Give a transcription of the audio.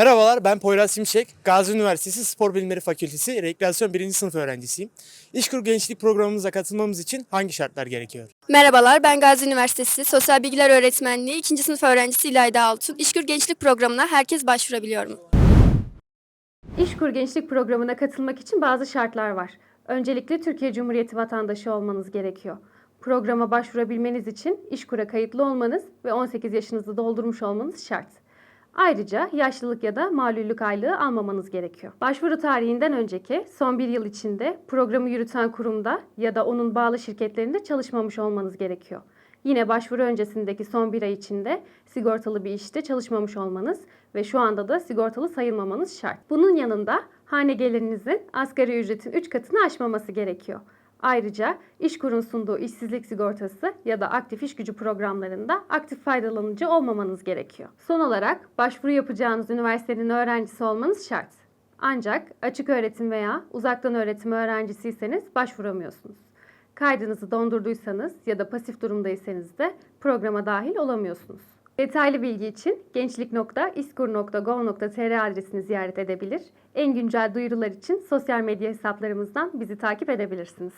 Merhabalar ben Poyraz Şimşek. Gazi Üniversitesi Spor Bilimleri Fakültesi Rekreasyon 1. sınıf öğrencisiyim. İşkur Gençlik programımıza katılmamız için hangi şartlar gerekiyor? Merhabalar, ben Gazi Üniversitesi Sosyal Bilgiler Öğretmenliği 2. sınıf öğrencisi İlayda Altun. İşgür Gençlik Programı'na herkes başvurabiliyor mu? İşkur Gençlik Programı'na katılmak için bazı şartlar var. Öncelikle Türkiye Cumhuriyeti vatandaşı olmanız gerekiyor. Programa başvurabilmeniz için İşkur'a kayıtlı olmanız ve 18 yaşınızı doldurmuş olmanız şart. Ayrıca yaşlılık ya da malüllük aylığı almamanız gerekiyor. Başvuru tarihinden önceki son bir yıl içinde programı yürüten kurumda ya da onun bağlı şirketlerinde çalışmamış olmanız gerekiyor. Yine başvuru öncesindeki son bir ay içinde sigortalı bir işte çalışmamış olmanız ve şu anda da sigortalı sayılmamanız şart. Bunun yanında hane gelirinizin asgari ücretin 3 katını aşmaması gerekiyor. Ayrıca İşkur'un sunduğu işsizlik sigortası ya da aktif iş gücü programlarında aktif faydalanıcı olmamanız gerekiyor. Son olarak başvuru yapacağınız üniversitenin öğrencisi olmanız şart. Ancak açık öğretim veya uzaktan öğretim öğrencisiyseniz başvuramıyorsunuz. Kaydınızı dondurduysanız ya da pasif durumdaysanız da programa dahil olamıyorsunuz. Detaylı bilgi için gençlik.iskur.gov.tr adresini ziyaret edebilir. En güncel duyurular için sosyal medya hesaplarımızdan bizi takip edebilirsiniz.